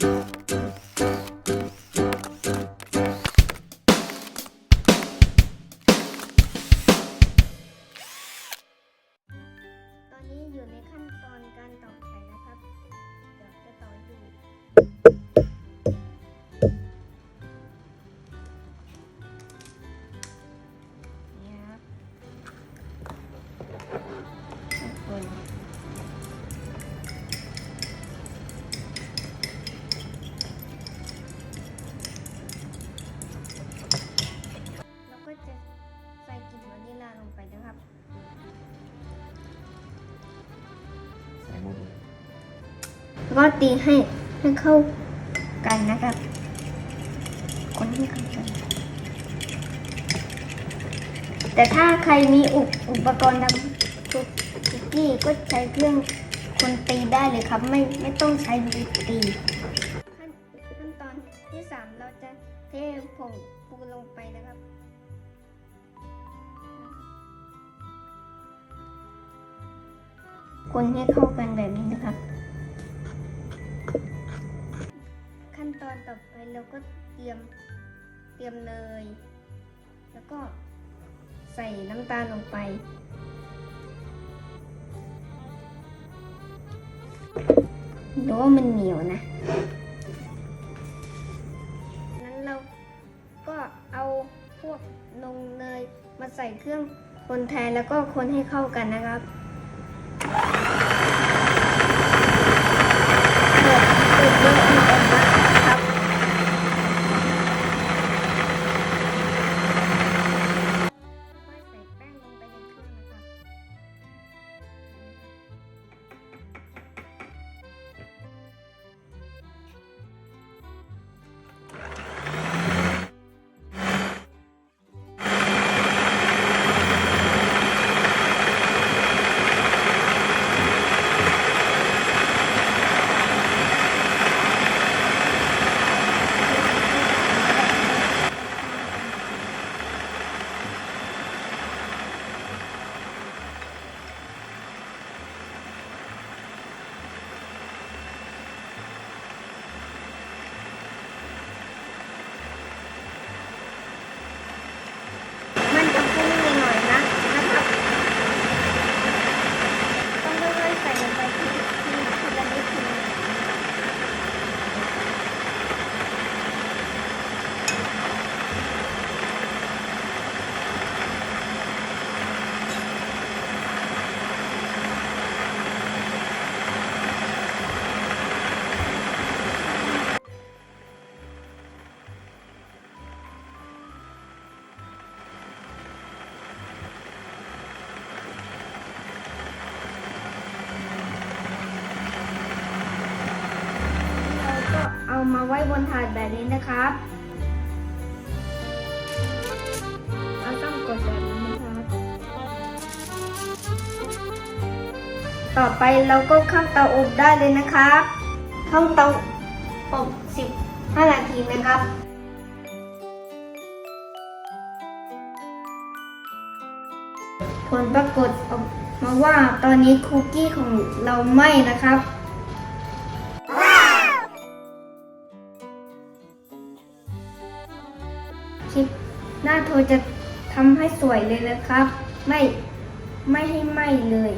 ต แล้วก็ตีให้ให้เข้ากันนะครับ คนให้เข้ากันแต่ถ้าใครมีอุปอุปกรณ์ทำคุกคุกกี้ก็ใช้เครื่องคนตีได้เลยครับ ไม่ไม่ต้องใช้มือตีขั้นขั้นตอนที่สามเราจะเทผงปูลงไปนะครับ คนให้เข้ากันแบบนี้นะครับขั้นตอนต่อไปเราก็เตรียมเตรียมเนยแล้วก็ใส่น้ำตาลลงไป ดูว่ามันเหนียวนะนั้นเราก็เอาพวกนงเนยมาใส่เครื่องคนแทนแล้วก็คนให้เข้ากันนะครับ เอามาไว้บนถาดแบบนี้นะครับเราต้องกดแบบนี้นะครับ ต่อไปเราก็เข้าเตาอบได้เลยนะครับเข้าเตาอบ15นาทีนะครับผลปรากฏออกมาว่าตอนนี้คุกกี้ของเราไหม้นะครับ คลิปหน้าโทรจะทำให้สวยเลยนะครับ ไม่ไม่ให้ไหมเลย